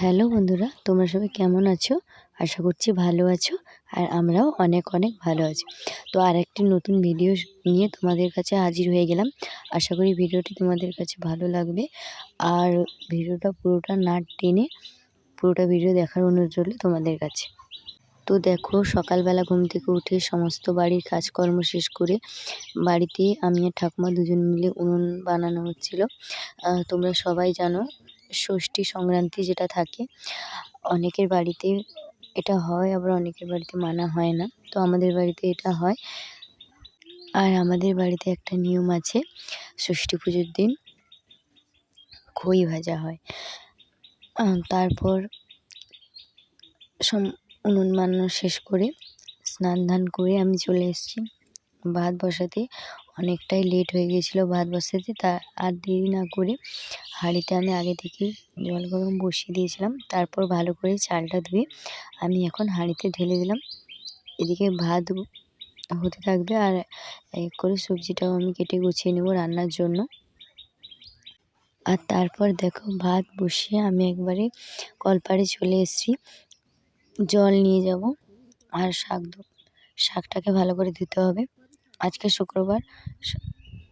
Hello বন্ধুরা, তোমরা সবাই কেমন আছো? আশা করছি ভালো আছো আর আমরাও অনেক অনেক ভালো আছি। তো আর একটি নতুন ভিডিও নিয়ে তোমাদের কাছে হাজির হয়ে গেলাম। আশা করি ভিডিওটি তোমাদের কাছে ভালো লাগবে। আর ভিডিওটা পুরোটা না টেনে পুরোটা ভিডিও দেখার অনুরোধ রইল তোমাদের কাছে। তো দেখো, সকালবেলা ঘুম থেকে উঠে সমস্ত বাড়ির কাজকর্ম শেষ করে বাড়িতে আমি আর ঠাকুমা দুজন মিলে উনুন বানানো হচ্ছিল। তোমরা সবাই জানো, ষষ্ঠী সংক্রান্তি যেটা থাকে, অনেকের বাড়িতে এটা হয়, আবার অনেকের বাড়িতে মানা হয় না। তো আমাদের বাড়িতে এটা হয়। আর আমাদের বাড়িতে একটা নিয়ম আছে, ষষ্ঠী পুজোর দিন খই ভাজা হয়। তারপর সম উনুন বানানো শেষ করে স্নান ধান করে আমি চলে এসেছি। ভাত বসাতে অনেকটাই লেট হয়ে গিয়েছিল ভাত বসাতে, তা আর দেরি না করে হাঁড়িতে আমি আগে থেকেই জল গরম বসিয়ে দিয়েছিলাম। তারপর ভালো করে চালটা ধুয়ে আমি এখন হাঁড়িতে ঢেলে দিলাম। এদিকে ভাত হতে থাকবে আর এক করে সবজিটাও আমি কেটে গুছিয়ে নেব রান্নার জন্য। আর তারপর দেখো ভাত বসিয়ে আমি একবারে কলপাড়ে চলে এসেছি। জল নিয়ে যাব আর শাক শাকটাকে ভালো করে ধুতে হবে। আজকে শুক্রবার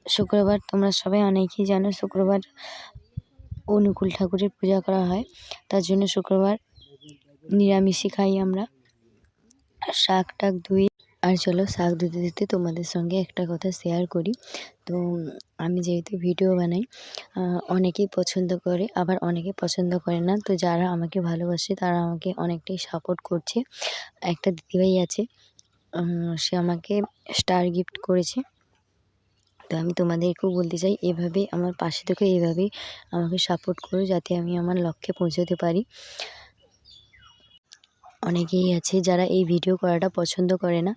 শুক্রবার তোমরা সবাই অনেকেই জানো শুক্রবার অনুকূল ঠাকুরের পূজা করা হয়। তার জন্য শুক্রবার নিরামিষই খাই আমরা। শাক টাক ধুয়ে আর চলো শাক ধুতে ধুতে তোমাদের সঙ্গে একটা কথা শেয়ার করি। তো, আমি যেহেতু ভিডিও বানাই অনেকেই পছন্দ করে, আবার অনেকে পছন্দ করে না। তো যারা আমাকে ভালোবাসে, তারা আমাকে অনেকটাই সাপোর্ট করছে। একটা দিদিভাই আছে সে আমাকে স্টার গিফট করেছে। তো আমি তোমাদেরকেও বলতে চাই, এভাবে আমার পাশে থেকে এভাবেই আমাকে সাপোর্ট করো, যাতে আমি আমার লক্ষ্যে পৌঁছতে পারি। অনেকেই আছে যারা এই ভিডিও করাটা পছন্দ করে না।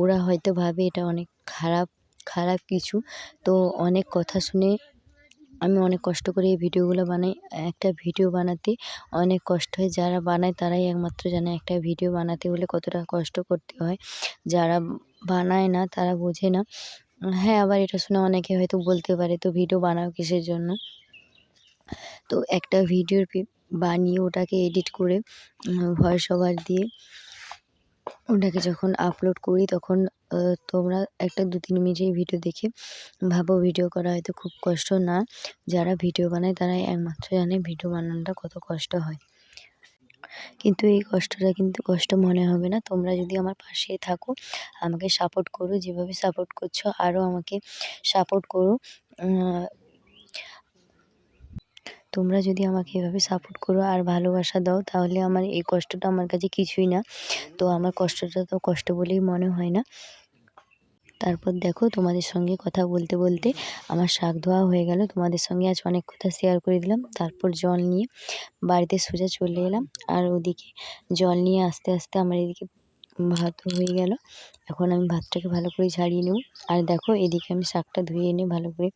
ওরা হয়তো ভাবে এটা অনেক খারাপ খারাপ কিছু। তো অনেক কথা শুনে আমি অনেক কষ্ট করে এই ভিডিওগুলো বানাই। একটা ভিডিও বানাতে অনেক কষ্ট হয়। যারা বানায় তারাই একমাত্র জানে একটা ভিডিও বানাতে হলে কতটা কষ্ট করতে হয়। যারা বানায় না তারা বোঝে না। হ্যাঁ আবার এটা শুনে অনেকে হয়তো বলতে পারে, তো ভিডিও বানাও কিসের জন্য? তো একটা ভিডিওর বানিয়ে ওটাকে এডিট করে ভয়েস ওভার দিয়ে ওটাকে যখন আপলোড করি তখন তোমরা একটা দু তিন মিনিটের ভিডিও দেখে ভাবো ভিডিও করা হয়তো খুব কষ্ট না। যারা ভিডিও বানায় তারাই একমাত্র জানে ভিডিও বানানোটা কত কষ্ট হয়। কিন্তু এই কষ্টটা কিন্তু কষ্ট মনে হবে না। তোমরা যদি আমার পাশে থাকো, আমাকে সাপোর্ট করো, যেভাবে সাপোর্ট করছ আরও আমাকে সাপোর্ট করো তোমরা যদি আমাকে এভাবে সাপোর্ট করো আর ভালোবাসা দাও, তাহলে আমার এই কষ্টটা আমার কাছে কিছুই না। তো আমার কষ্টটা তো কষ্ট বলেই মনে হয় না। তারপর দেখো তোমাদের সঙ্গে কথা বলতে বলতে আমার শাক ধোয়া হয়ে গেল। তোমাদের সঙ্গে আজ অনেক কথা শেয়ার করে দিলাম। তারপর জল নিয়ে বাড়িতে সোজা চলে এলাম। আর ওদিকে জল নিয়ে আস্তে আস্তে আমার এদিকে ভাতও হয়ে গেল। এখন আমি ভাতটাকে ভালো করে ঝাড়িয়ে নেব। আর দেখো এদিকে আমি শাকটা ধুয়ে এনে ভালো করে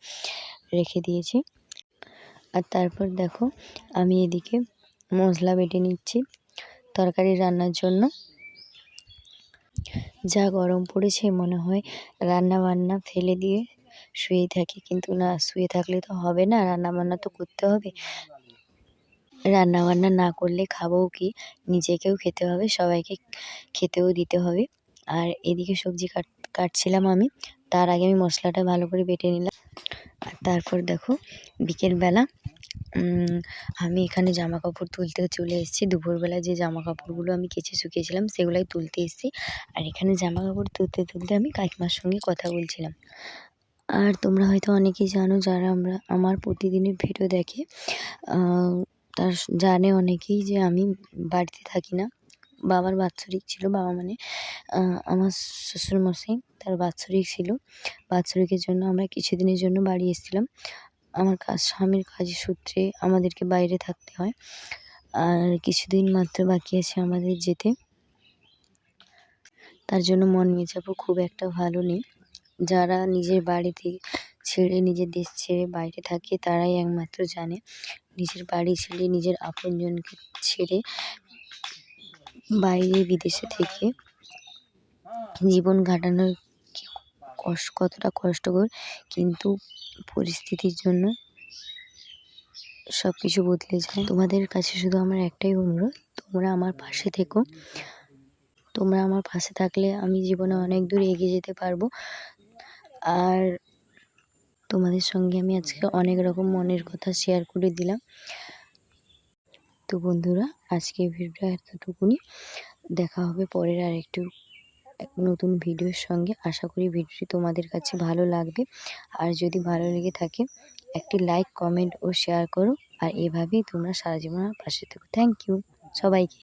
রেখে দিয়েছি। আর তারপর দেখো, আমি এদিকে মশলা বেটে নিচ্ছি তরকারি রান্নার জন্য। যা গরম পড়েছে মনে হয় রান্না বান্না ফেলে দিয়ে শুয়েই থাকি, কিন্তু না, শুয়ে থাকলে তো হবে না, রান্না বান্না তো করতে হবে। রান্না বান্না না করলে খাবও কি? নিজেকেও খেতে হবে, সবাইকে খেতেও দিতে হবে। আর এদিকে সবজি কাট, কাটছিলাম আমি, তার আগে আমি মশলাটা ভালো করে বেটে নিলাম। আর তারপর দেখো বিকেলবেলা আমি এখানে জামা কাপড় তুলতে চলে এসেছি। দুপুরবেলা যে জামা কাপড়গুলো আমি কেচে শুকিয়েছিলাম, সেগুলাই তুলতে এসেছি। আর এখানে জামা কাপড় তুলতে তুলতে আমি কাকিমার সঙ্গে কথা বলছিলাম। আর তোমরা হয়তো অনেকেই জানো, যারা আমরা, আমার প্রতিদিনের ভিডিও দেখে তার জানে অনেকেই যে আমি বাড়িতে থাকি না। বাবার বাৎসরিক ছিল, বাবা মানে আমার শ্বশুরমশাই তার বাৎসরিক ছিল। বাৎসরিকের জন্য আমরা কিছুদিনের জন্য বাড়ি এসেছিলাম। আমার কাজ, স্বামীর কাজের সূত্রে আমাদেরকে বাইরে থাকতে হয়। আর কিছুদিন মাত্র বাকি আছে আমাদের যেতে। তার জন্য মন মেজাবও খুব একটা ভালো নেই। যারা নিজের বাড়িতে ছেড়ে, নিজের দেশ ছেড়ে বাইরে থাকে, তারাই একমাত্র জানে। নিজের বাড়ি ছেড়ে, নিজের আপনজনকে ছেড়ে বাইরে বিদেশে থেকে জীবন কাটানোর কষ্ট, কতটা কষ্টকর, কিন্তু পরিস্থিতির জন্য সব কিছু বদলে যায়। তোমাদের কাছে শুধু আমার একটাই অনুরোধ, তোমরা আমার পাশে থেকো। তোমরা আমার পাশে থাকলে আমি জীবনে অনেক দূর এগিয়ে যেতে পারব। আর তোমাদের সঙ্গে আমি আজকে অনেক রকম মনের কথা শেয়ার করে দিলাম। তো বন্ধুরা, আজকে ভিডিওটা এতটুকুনি। দেখা হবে পরের আর একটু নতুন ভিডিওর সঙ্গে। আশা করি ভিডিওটি তোমাদের কাছে ভালো লাগবে। আর যদি ভালো লেগে থাকে, একটি লাইক কমেন্ট ও শেয়ার করো। আর এভাবেই তোমরা সারা জীবন পাশে থাকো। থ্যাংক ইউ সবাইকে।